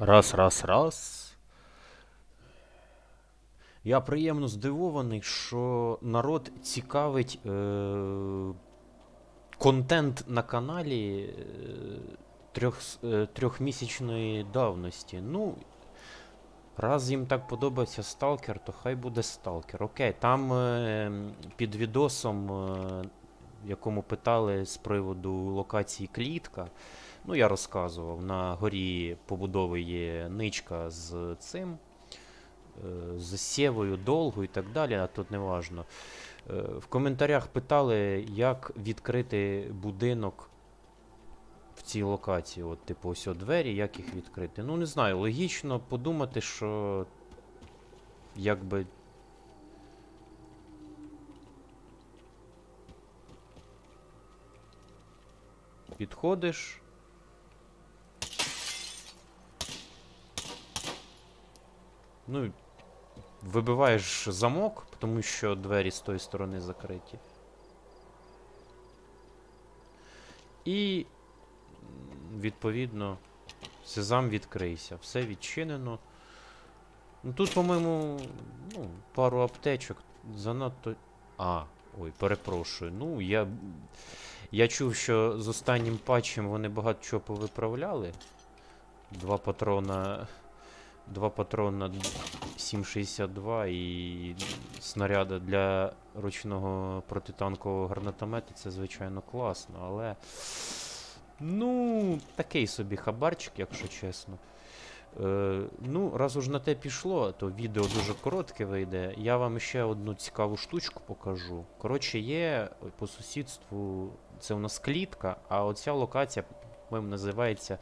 Раз, раз, раз. Я приємно здивований, що народ цікавить е- контент на каналі е- трьох, е- трьохмісячної давності. Ну, раз їм так подобається сталкер, то хай буде сталкер. Окей, там е- під відосом, е- якому питали з приводу локації клітка. Ну, я розказував, на горі побудови є ничка з цим, е, з сєвою, долгу і так далі, а тут не важно. Е, В коментарях питали, як відкрити будинок в цій локації. От, типу, ось двері, як їх відкрити. Ну, не знаю, логічно подумати, що якби. Підходиш. Ну, вибиваєш замок, тому що двері з тої сторони закриті. І відповідно сезам відкрийся. Все відчинено. Ну тут, по-моєму, ну, пару аптечок занадто. А, ой, перепрошую. Ну, я. Я чув, що з останнім патчем вони багато чого повиправляли. Два патрона. Два патрона 7,62 і снаряди для ручного протитанкового гранатомета це, звичайно, класно, але. Ну, такий собі хабарчик, якщо чесно. Е, ну, раз уж на те пішло, то відео дуже коротке вийде. Я вам ще одну цікаву штучку покажу. Коротше, є по сусідству, це у нас клітка, а оця локація, по-моєму, називається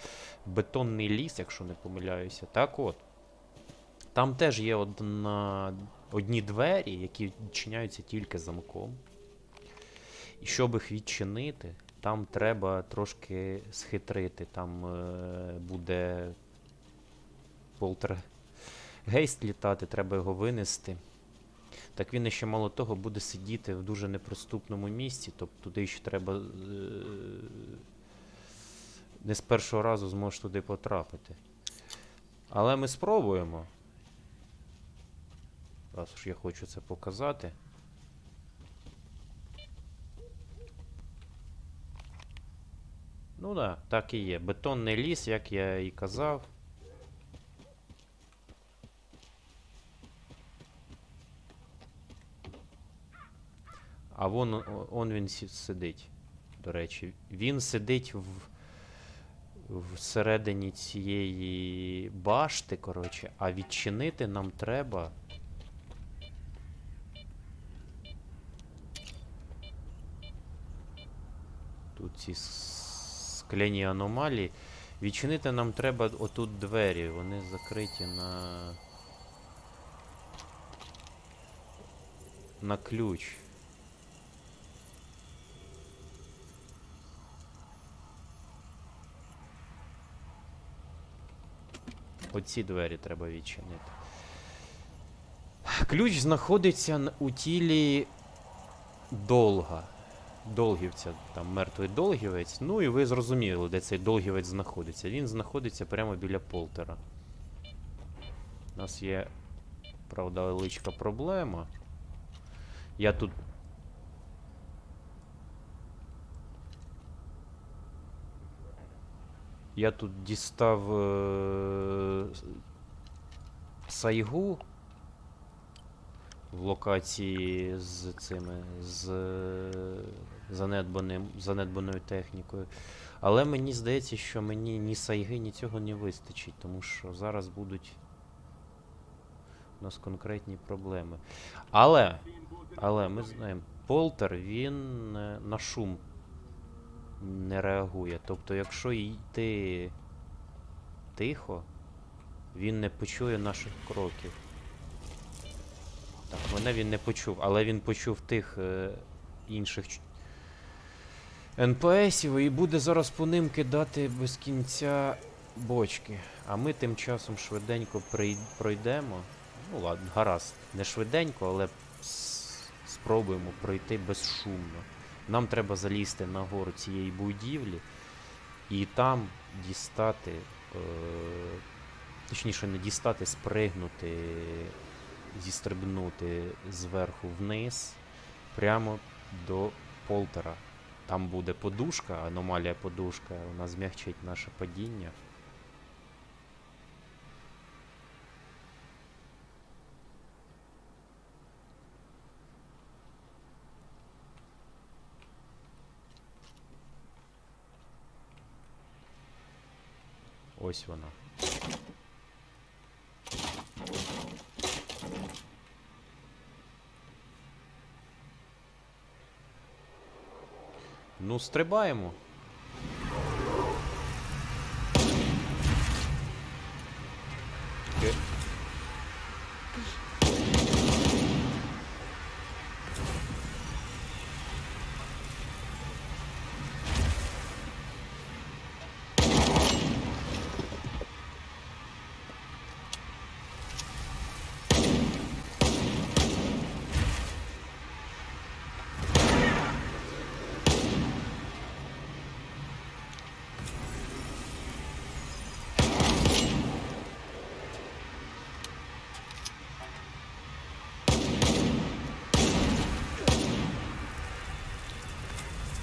Бетонний ліс, якщо не помиляюся. Так от. Там теж є одна, одні двері, які відчиняються тільки замком. І щоб їх відчинити, там треба трошки схитрити. Там е, буде полтергейст літати, треба його винести. Так він ще мало того буде сидіти в дуже неприступному місці, тобто туди ще треба. Е, не з першого разу зможеш туди потрапити. Але ми спробуємо. Раз уж я хочу це показати. Ну да, так і є. Бетонний ліс, як я і казав. А вон он він сидить. До речі, він сидить в всередині цієї башти, коротше, а відчинити нам треба. Тут ці скляні аномалії. Відчинити нам треба отут двері. Вони закриті на. На ключ. Оці двері треба відчинити. Ключ знаходиться у тілі долга. Долгівця, там мертвий долгівець. Ну і ви зрозуміли, де цей долгівець знаходиться. Він знаходиться прямо біля полтера. У нас є, правда, величка проблема. Я тут. Я тут дістав е- сайгу в локації з цими з занедбаним, занедбаною технікою. Але мені здається, що мені ні сайги, ні цього не вистачить, тому що зараз будуть у нас конкретні проблеми. Але, але ми знаємо, Полтер він е, на шум не реагує. Тобто, якщо йти тихо, він не почує наших кроків. Так, мене він не почув, але він почув тих е, інших НПСів і буде зараз по ним кидати без кінця бочки. А ми тим часом швиденько прий- пройдемо. Ну ладно, гаразд. Не швиденько, але спробуємо пройти безшумно. Нам треба залізти на гору цієї будівлі і там дістати е, точніше, не дістати, спригнути, зістрибнути зверху вниз, прямо до полтера. Там буде подушка, аномалія подушка, вона змягчить наше падіння. Ось вона. Ну, стрибаємо.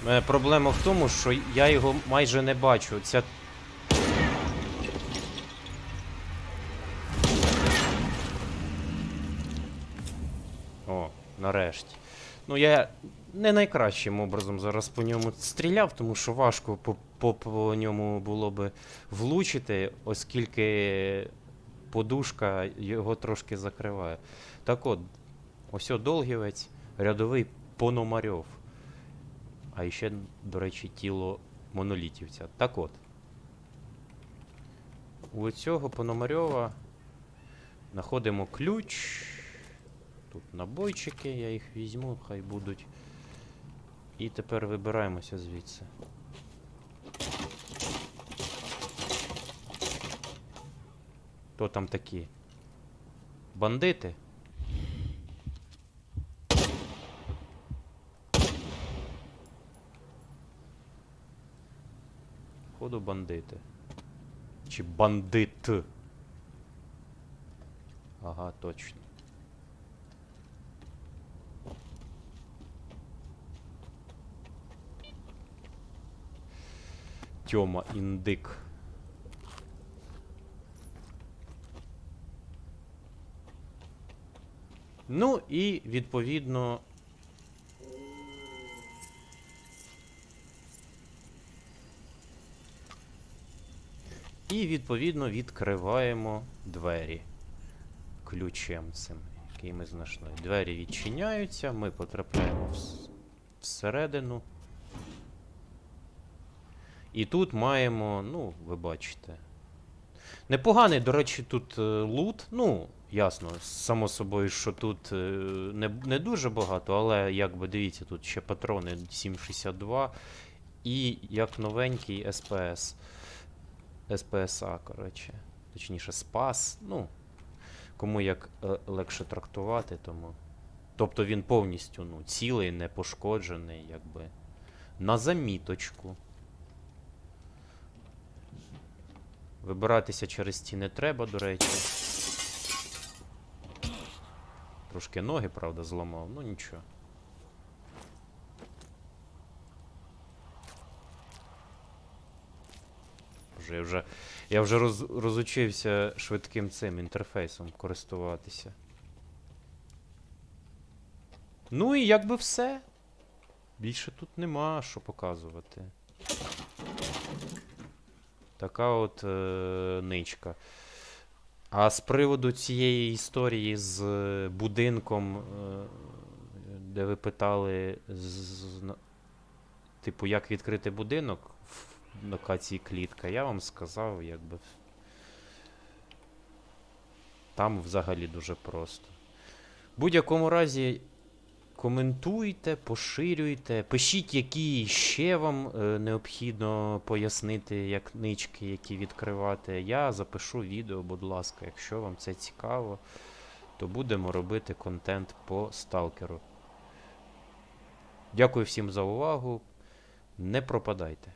Проблема в тому, що я його майже не бачу. Ця... О, нарешті. Ну, я не найкращим образом зараз по ньому стріляв, тому що важко по, по, по ньому було би влучити, оскільки подушка його трошки закриває. Так от, ось Долгівець, рядовий Пономарьов. А ще, до речі, тіло монолітівця. Так от. У цього Пономарьова знаходимо ключ. Тут набойчики, я їх візьму, хай будуть. І тепер вибираємося звідси. Хто там такі? Бандити? Походу бандити. Чи бандит? Ага, точно. Тьома індик. Ну і відповідно. І відповідно відкриваємо двері ключем цим, який ми знайшли. Двері відчиняються, ми потрапляємо вс- всередину. І тут маємо, ну, ви бачите. Непоганий, до речі, тут е, лут. Ну, ясно, само собою, що тут е, не, не дуже багато, але якби дивіться, тут ще патрони 7,62 і як новенький СПС. СПСА, коротше. Точніше, спас. Ну, кому як е, легше трактувати, тому. Тобто він повністю ну, цілий, не пошкоджений, якби. На заміточку. Вибиратися через ті не треба, до речі. Трошки ноги, правда, зламав, ну нічого. Боже, я вже, я вже роз, розучився швидким цим інтерфейсом користуватися. Ну і якби все. Більше тут нема що показувати. Така от е, ничка. А з приводу цієї історії з е, будинком, е, де ви питали, з, з- типу, як відкрити будинок локації клітка, я вам сказав, якби. Там взагалі дуже просто. В будь-якому разі, коментуйте, поширюйте, пишіть, які ще вам е, необхідно пояснити, як нички, які відкривати. Я запишу відео, будь ласка, якщо вам це цікаво, то будемо робити контент по сталкеру. Дякую всім за увагу. Не пропадайте.